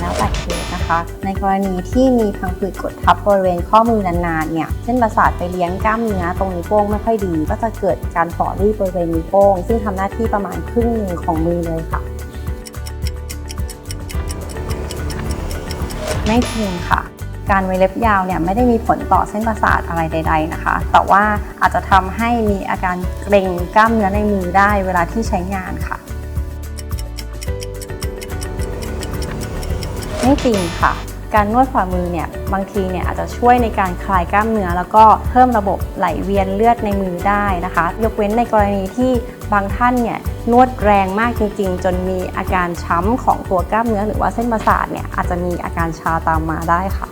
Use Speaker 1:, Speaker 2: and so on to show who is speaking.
Speaker 1: แล้วแต่เคสนะคะ ในกรณีที่มีพังผืดกดทับบริเวณข้อมือนานๆเนี่ยเส้นประสาทไปเลี้ยงกล้ามเนื้อตรงนิ้วโป้งไม่ค่อยดี ก็จะเกิดการฝ่อรีบบริเวณนิ้วโป้ง ซึ่งทำหน้าที่ประมาณครึ่งหนึ่งของมือเลยค่ะ ไม่จริงค่ะการไว้เล็บยาวเนี่ยไม่ได้มีผลต่อเส้นประสาทอะไรใด ๆนะคะ แต่ว่าอาจจะทำให้มีอาการเกร็งกล้ามเนื้อในมือได้เวลาที่ใช้งานค่ะ ไม่จริงค่ะ การนวดฝ่ามือเนี่ยบางทีเนี่ยอาจจะช่วยในการคลายกล้ามเนื้อ แล้วก็เพิ่มระบบไหลเวียนเลือดในมือได้นะคะ ยกเว้นในกรณีที่บางท่านเนี่ยนวดแรงมากจริง ๆ จนมีอาการช้ำของตัวกล้ามเนื้อ หรือว่าเส้นประสาทเนี่ยอาจจะมีอาการชาตามมาได้ค่ะ